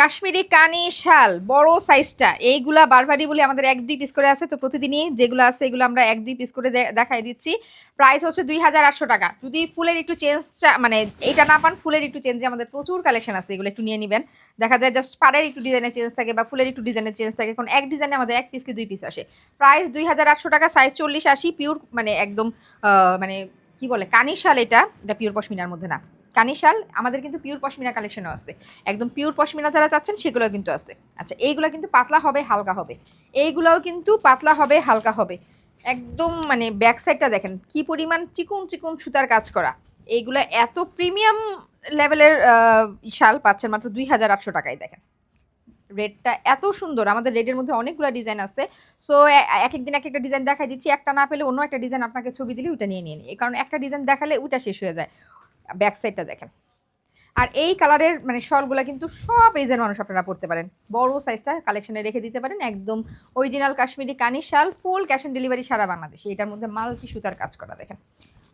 কাশ্মীরি কানি শাল, বড় সাইজটা এইগুলা বারবারই বলে, আমাদের এক দুই পিস করে আছে, তো প্রতিদিনই যেগুলো আছে, এগুলো আমরা এক দুই পিস করে দেখাই দিচ্ছি। প্রাইস হচ্ছে দুই হাজার আটশো টাকা। যদি ফুলের একটু চেঞ্জ মানে এটা না পান, ফুলের একটু চেঞ্জে আমাদের প্রচুর কালেকশন আছে, এগুলো একটু নিয়ে নেবেন। দেখা যায় জাস্ট পাড়ের একটু ডিজাইনের চেঞ্জ থাকে বা ফুলের একটু ডিজাইনের চেঞ্জ থাকে, কারণ এক ডিজাইনে আমাদের এক পিস কি দুই পিস আসে। প্রাইস দুই হাজার আটশো টাকা সাইজ চল্লিশ আশি পিওর মানে একদম মানে কি বলে, কানি শাল এটা এটা পিওর পশমিনার মধ্যে না। কানি শাল আমাদের কিন্তু পিওর পশমিনা কালেকশনও আছে। একদম পিওর পশমিনা যারা চাচ্ছেন সেগুলো কিন্তু আছে। আচ্ছা এইগুলো কিন্তু পাতলা হবে, হালকা হবে। এইগুলোও কিন্তু পাতলা হবে, হালকা হবে। একদম মানে ব্যাক সাইডটা দেখেন, কি পরিমাণ চিকুন চিকুন সুতার কাজ করা। এইগুলো এত প্রিমিয়াম লেভেলের শাল পাচ্ছেন মাত্র দুই হাজার আটশো টাকায় দেখেন। রেডটা এত সুন্দর, আমাদের রেডের মধ্যে অনেকগুলো ডিজাইন আছে। সো এক এক দিন এক একটা ডিজাইন দেখাই দিচ্ছি, একটা না পেলে অন্য একটা ডিজাইন আপনাকে ছবি দিলে ওইটা নিয়ে নিয়ে নিই কারণ একটা ডিজাইন দেখালে ওইটা শেষ হয়ে যায়। ব্যাক সাইডটা দেখেন। আর এই কালারের মানে শলগুলো কিন্তু সব এজের মানুষ আপনারা পড়তে পারেন। বড় সাইজটা কালেকশনে রেখে দিতে পারেন। একদম original Kashmiri Kani shawl full cash on delivery সারা বাংলাদেশে। এটার মধ্যে মাল্টি সুতার কাজ করা দেখেন।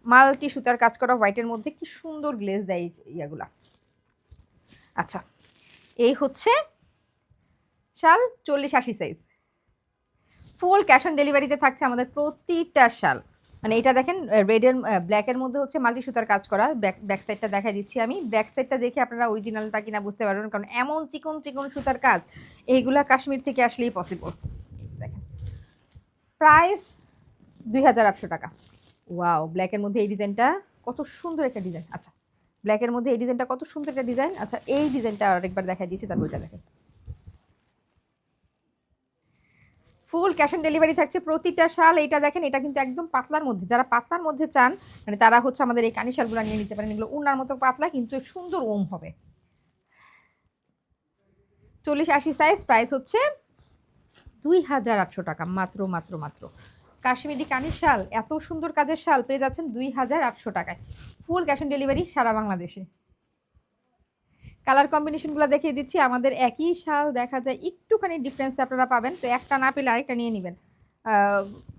মাল্টি সুতার কাজ করা হোয়াইটের মধ্যে কি সুন্দর গ্লেজ দেয় ইয়াগুলা। আচ্ছা এই হচ্ছে শাল চল্লিশ আশি সাইজ ফুল ক্যাশ অন ডেলিভারিতে থাকছে আমাদের প্রতিটা শাল। মানে এটা দেখেন রেডের ব্ল্যাকের মধ্যে হচ্ছে মাল্টি সুতার কাজ করা। ব্যাক ব্যাক সাইডটা দেখা দিচ্ছি আমি। ব্যাক সাইডটা দেখে আপনারা অরিজিনালটা কিনা বুঝতে পারবেন, কারণ এমন চিকন চিকন সুতার কাজ, এইগুলা কাশ্মীর থেকে আসলেই পসিবল দেখেন। প্রাইস দুই হাজার আটশো টাকা। ওয়াও ব্ল্যাকের মধ্যে এই ডিজাইনটা কত সুন্দর একটা ডিজাইন আচ্ছা ব্ল্যাকের মধ্যে এই ডিজাইনটা কত সুন্দর একটা ডিজাইন আচ্ছা এই ডিজাইনটা আরেকবার দেখা দিয়েছি তারপর ওইটা দেখেন ফুল ক্যাশ অন ডেলিভারি থাকছে প্রতিটা শাল। এইটা দেখেন, এটা কিন্তু একদম পাতলার মধ্যে। যারা পাতলার মধ্যে চান মানে তারা হচ্ছে আমাদের এই কানি শালগুলো নিয়ে নিতে পারেন। এগুলো উনার মতো পাতলা, কিন্তু সুন্দর ওম হবে। চল্লিশ আশি সাইজ প্রাইস হচ্ছে দুই হাজার আটশো টাকা। মাত্র মাত্র মাত্র। কাশ্মীরি কানির শাল, এত সুন্দর কাজের শাল পেয়ে যাচ্ছেন দুই হাজার আটশো টাকায়। ফুল ক্যাশ অন ডেলিভারি সারা বাংলাদেশে। কালার কম্বিনেশনগুলো দেখিয়ে দিচ্ছি। আমাদের একই শাল দেখা যায় একটুখানি ডিফারেন্স আপনারা পাবেন। তো একটা না পেলে আরেকটা নিয়ে নেবেন।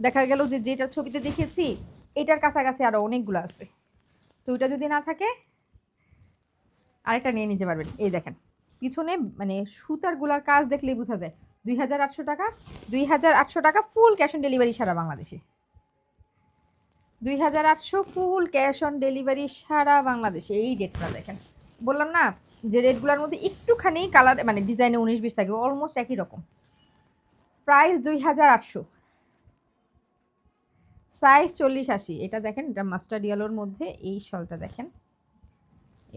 দেখা গেল যে যেটা ছবিতে দেখিয়েছি, এটার কাছাকাছি আরও অনেকগুলো আছে। তো ওইটা যদি না থাকে, আরেকটা নিয়ে নিতে পারবেন। এই দেখেন, পিছনে মানে সুতারগুলার কাজ দেখলেই বোঝা যায়। দুই হাজার আটশো টাকা, দুই হাজার আটশো টাকা ফুল ক্যাশ অন ডেলিভারি সারা বাংলাদেশে। দুই হাজার আটশো ফুল ক্যাশ অন ডেলিভারি সারা বাংলাদেশে। এই ডেটটা দেখেন। বললাম না যে রেটগুলোর মধ্যে একটুখানি কালার মানে ডিজাইনে উনিশ, বিশ থাকবে অলমোস্ট একই রকম। প্রাইস দুই হাজার আটশো। সাইজ চল্লিশ আশি। এটা দেখেন, এটা মাস্টার ইয়েলোর মধ্যে, এই শালটা দেখেন।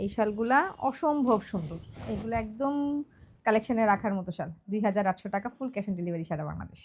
এই শালগুলা অসম্ভব সুন্দর। এগুলো একদম কালেকশনে রাখার মতো শাল। দুই হাজার আটশো টাকা ফুল ক্যাশ অন ডেলিভারি সারা বাংলাদেশ।